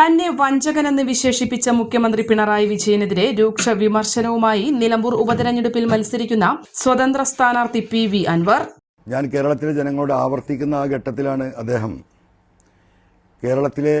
തന്നെ വഞ്ചകനെന്ന് വിശേഷിപ്പിച്ച മുഖ്യമന്ത്രി പിണറായി വിജയനെതിരെ രൂക്ഷ വിമർശനവുമായി നിലമ്പൂർ ഉപതെരഞ്ഞെടുപ്പിൽ മത്സരിക്കുന്ന സ്വതന്ത്ര സ്ഥാനാർത്ഥി പി വി അൻവർ. ഞാൻ കേരളത്തിലെ ജനങ്ങളോട് ആവർത്തിക്കുന്ന ആ ഘട്ടത്തിലാണ് അദ്ദേഹം. കേരളത്തിലെ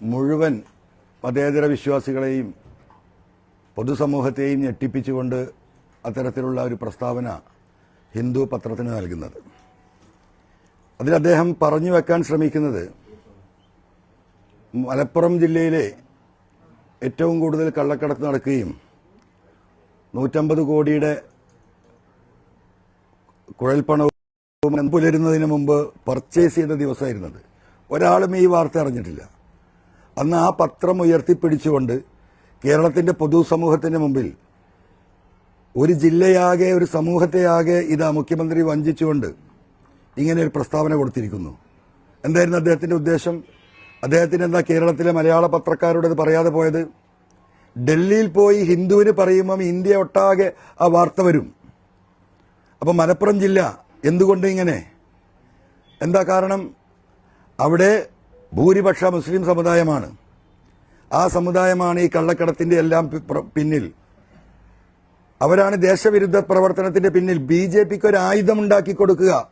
മുഴുവൻ മതേതര വിശ്വാസികളെയും പൊതുസമൂഹത്തെയും ഞെട്ടിപ്പിച്ചുകൊണ്ട് അത്തരത്തിലുള്ള ഒരു പ്രസ്താവന ഹിന്ദു പത്രത്തിന് നൽകുന്നത്. അതിൽ അദ്ദേഹം പറഞ്ഞു വെക്കാൻ ശ്രമിക്കുന്നത് മലപ്പുറം ജില്ലയിലെ ഏറ്റവും കൂടുതൽ കള്ളക്കടത്ത് നടക്കുകയും നൂറ്റമ്പത് കോടിയുടെ കുഴൽപ്പണവും പുലരുന്നതിന് മുമ്പ് പർച്ചേസ് ചെയ്ത ദിവസമായിരുന്നത്. ഒരാളും ഈ വാർത്ത അറിഞ്ഞിട്ടില്ല. അന്ന് ആ പത്രം ഉയർത്തിപ്പിടിച്ചുകൊണ്ട് കേരളത്തിന്റെ പൊതുസമൂഹത്തിന്റെ മുമ്പിൽ ഒരു ജില്ലയാകെ ഒരു സമൂഹത്തെയാകെ ഇതാ മുഖ്യമന്ത്രി വഞ്ചിച്ചുകൊണ്ട് ഇങ്ങനെ ഒരു പ്രസ്താവന കൊടുത്തിരിക്കുന്നു. എന്തായിരുന്നു അദ്ദേഹത്തിന്റെ ഉദ്ദേശം? അദ്ദേഹത്തിന് എന്താ കേരളത്തിലെ മലയാള പത്രക്കാരോട് പറയാതെ പോയത്? ഡൽഹിയിൽ പോയി ഹിന്ദുവിന് പറയുമ്പം ഇന്ത്യ ഒട്ടാകെ ആ വാർത്ത വരും. അപ്പം മലപ്പുറം ജില്ല എന്തുകൊണ്ട് ഇങ്ങനെ? എന്താ കാരണം? അവിടെ ഭൂരിപക്ഷ മുസ്ലിം സമുദായമാണ്. ആ സമുദായമാണ് ഈ കള്ളക്കടത്തിന്റെ എല്ലാം പിന്നിൽ. അവരാണ് ദേശവിരുദ്ധ പ്രവർത്തനത്തിന്റെ പിന്നിൽ. ബി ജെ പിക്ക് ഒരു ആയുധം ഉണ്ടാക്കി കൊടുക്കുക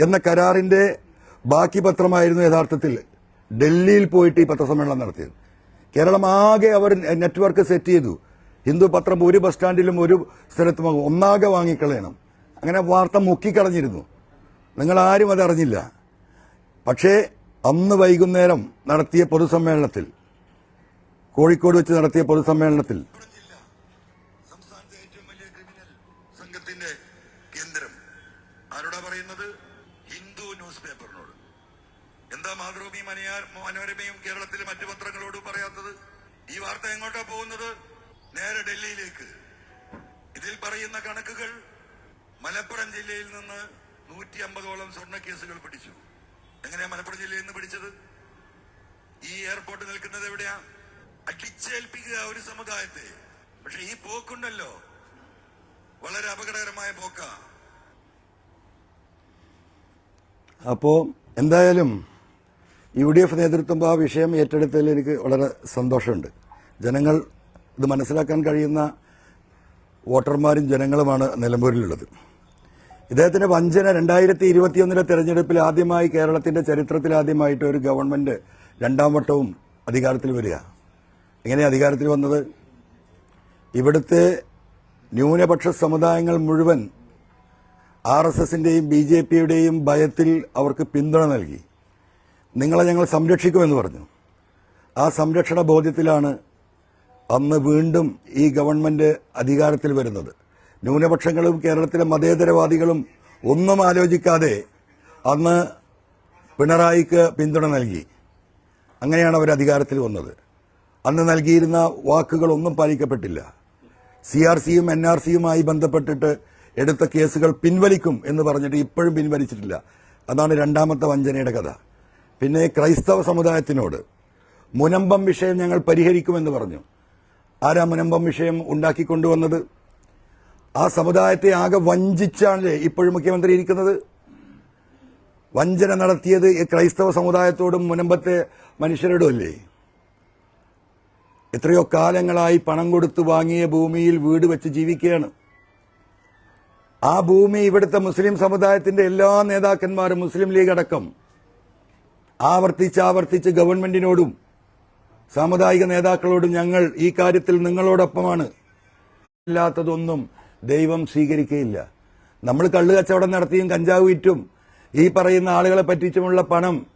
എന്ന കരാറിന്റെ ബാക്കി പത്രമായിരുന്നു യഥാർത്ഥത്തിൽ. ഡൽഹിയിൽ പോയിട്ട് ഈ പത്രസമ്മേളനം നടത്തിയത്. കേരളം ആകെ അവർ നെറ്റ്വർക്ക് സെറ്റ് ചെയ്തു. ഹിന്ദു പത്രം ഒരു ബസ് സ്റ്റാൻഡിലും ഒരു സ്ഥലത്തും ഒന്നാകെ വാങ്ങിക്കളയണം. അങ്ങനെ വാർത്ത മുക്കിക്കളഞ്ഞിരുന്നു. നിങ്ങൾ ആരും അതറിഞ്ഞില്ല പക്ഷേ അന്ന് വൈകുന്നേരം നടത്തിയ പൊതുസമ്മേളനത്തിൽ കോഴിക്കോട് വെച്ച് നടത്തിയ പൊതുസമ്മേളനത്തിൽ കേന്ദ്രം ആരോടാ പറയുന്നത്? ഹിന്ദു ന്യൂസ് പേപ്പറിനോട് എന്താ മാതൃഭൂമി മനോരമയും കേരളത്തിലെ മറ്റു പത്രങ്ങളോട് പറയാത്തത്? ഈ വാർത്ത എങ്ങോട്ടാ പോകുന്നത്? നേരെ ഡൽഹിയിലേക്ക്. ഇതിൽ പറയുന്ന കണക്കുകൾ മലപ്പുറം ജില്ലയിൽ നിന്ന് നൂറ്റി അമ്പതോളം സ്വർണ കേസുകൾ പിടിച്ചു. എങ്ങനെയാ മലപ്പുറം ജില്ലയിൽ നിന്ന് പിടിച്ചത്? ഈ എയർപോർട്ട് നിൽക്കുന്നത് എവിടെയാ? അടിച്ചേൽപ്പിക്കുക ഒരു സമുദായത്തെ. പക്ഷെ ഈ പോക്കുണ്ടല്ലോ. വളരെ അപകടകരമായ പോക്കാ. അപ്പോ എന്തായാലും യു ഡി എഫ് നേതൃത്വം ആ വിഷയം ഏറ്റെടുത്തതിൽ എനിക്ക് വളരെ സന്തോഷമുണ്ട്. ജനങ്ങൾ ഇത് മനസ്സിലാക്കാൻ കഴിയുന്ന വോട്ടർമാരും ജനങ്ങളുമാണ് നിലമ്പൂരിലുള്ളത്. ഇദ്ദേഹത്തിന്റെ വഞ്ചന രണ്ടായിരത്തി ഇരുപത്തിയൊന്നിലെ തെരഞ്ഞെടുപ്പിൽ ആദ്യമായി കേരളത്തിന്റെ ചരിത്രത്തിൽ ആദ്യമായിട്ട് ഒരു ഗവൺമെന്റ് രണ്ടാം വട്ടവും അധികാരത്തിൽ വരിക. എങ്ങനെ അധികാരത്തിൽ വന്നത്? ഇവിടുത്തെ ന്യൂനപക്ഷ സമുദായങ്ങൾ മുഴുവൻ ആർ എസ് എസിന്റെയും ബി ജെ പിയുടെയും ഭയത്തിൽ അവർക്ക് പിന്തുണ നൽകി. നിങ്ങളെ ഞങ്ങൾ സംരക്ഷിക്കുമെന്ന് പറഞ്ഞു. ആ സംരക്ഷണ ബോധ്യത്തിലാണ് അന്ന് വീണ്ടും ഈ ഗവൺമെന്റ് അധികാരത്തിൽ വരുന്നത്. ന്യൂനപക്ഷങ്ങളും കേരളത്തിലെ മതേതരവാദികളും ഒന്നും ആലോചിക്കാതെ അന്ന് പിണറായിക്ക് പിന്തുണ നൽകി. അങ്ങനെയാണ് അവർ അധികാരത്തിൽ വന്നത്. അന്ന് നൽകിയിരുന്ന വാക്കുകളൊന്നും പാലിക്കപ്പെട്ടില്ല. സി ആർ സിയും എൻ ആർ സിയുമായി ബന്ധപ്പെട്ടിട്ട് എടുത്ത കേസുകൾ പിൻവലിക്കും എന്ന് പറഞ്ഞിട്ട് ഇപ്പോഴും പിൻവലിച്ചിട്ടില്ല. അതാണ് രണ്ടാമത്തെ വഞ്ചനയുടെ കഥ. പിന്നെ ക്രൈസ്തവ സമുദായത്തിനോട് മുനമ്പം വിഷയം ഞങ്ങൾ പരിഹരിക്കുമെന്ന് പറഞ്ഞു. ആരാ മുനമ്പം വിഷയം ഉണ്ടാക്കിക്കൊണ്ടുവന്നത്? ആ സമുദായത്തെ ആകെ വഞ്ചിച്ചാണല്ലേ ഇപ്പോഴും മുഖ്യമന്ത്രി ഇരിക്കുന്നത്? വഞ്ചന നടത്തിയത് ക്രൈസ്തവ സമുദായത്തോടും മുനമ്പത്തെ മനുഷ്യരോടും അല്ലേ എത്രയോ കാലങ്ങളായി പണം കൊടുത്തു വാങ്ങിയ ഭൂമിയിൽ വീട് വെച്ച് ജീവിക്കുകയാണ്. ആ ഭൂമി ഇവിടുത്തെ മുസ്ലിം സമുദായത്തിന്റെ എല്ലാ നേതാക്കന്മാരും മുസ്ലിം ലീഗ് അടക്കം ആവർത്തിച്ച് ആവർത്തിച്ച് ഗവൺമെന്റിനോടും സാമുദായിക നേതാക്കളോടും ഞങ്ങൾ ഈ കാര്യത്തിൽ നിങ്ങളോടൊപ്പമാണ്. ഇല്ലാത്തതൊന്നും ദൈവം സ്വീകരിക്കുകയില്ല. നമ്മൾ കള്ളു കച്ചവടം നടത്തിയും കഞ്ചാവ് വിറ്റും ഈ പറയുന്ന ആളുകളെ പറ്റിച്ചുമുള്ള പണം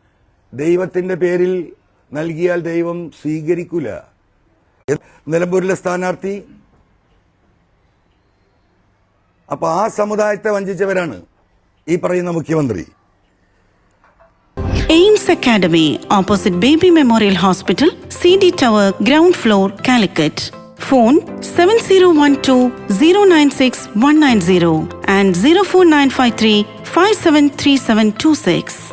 ദൈവത്തിന്റെ പേരിൽ നൽകിയാൽ ദൈവം സ്വീകരിക്കൂല. നിലമ്പൂരിലെ സ്ഥാനാർത്ഥി അപ്പൊ ആ സമുദായത്തെ വഞ്ചിച്ചവരാണ് ഈ പറയുന്ന മുഖ്യമന്ത്രി. Academy, opposite Baby Memorial Hospital, CD Tower, ground floor, Calicut. Phone 7012-096-190 and 04953-573726.